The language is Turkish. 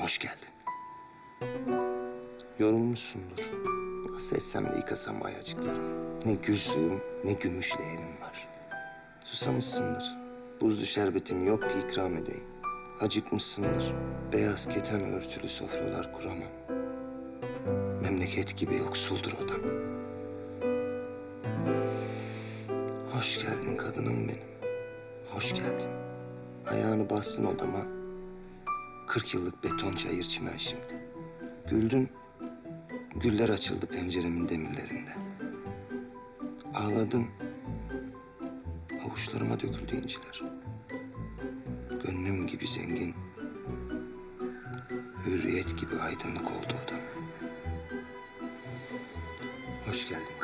Hoş geldin. Yorulmuşsundur. Nasıl etsem de yıkasam ayacıklarımı. Ne gül suyum ne gümüş leğenim var. Susamışsındır. Buzlu şerbetim yok ki ikram edeyim. Acıkmışsındır. Beyaz keten örtülü sofralar kuramam. Memleket gibi yoksuldur odam. Hoş geldin kadınım benim. Hoş geldin. Ayağını bassın odama. Kırk yıllık beton çayır çimen şimdi. Güldün. Güller açıldı penceremin demirlerinde. Ağladın. Avuçlarıma döküldü inciler. Gönlüm gibi zengin. Hürriyet gibi aydınlık oldu odam. Hoş geldin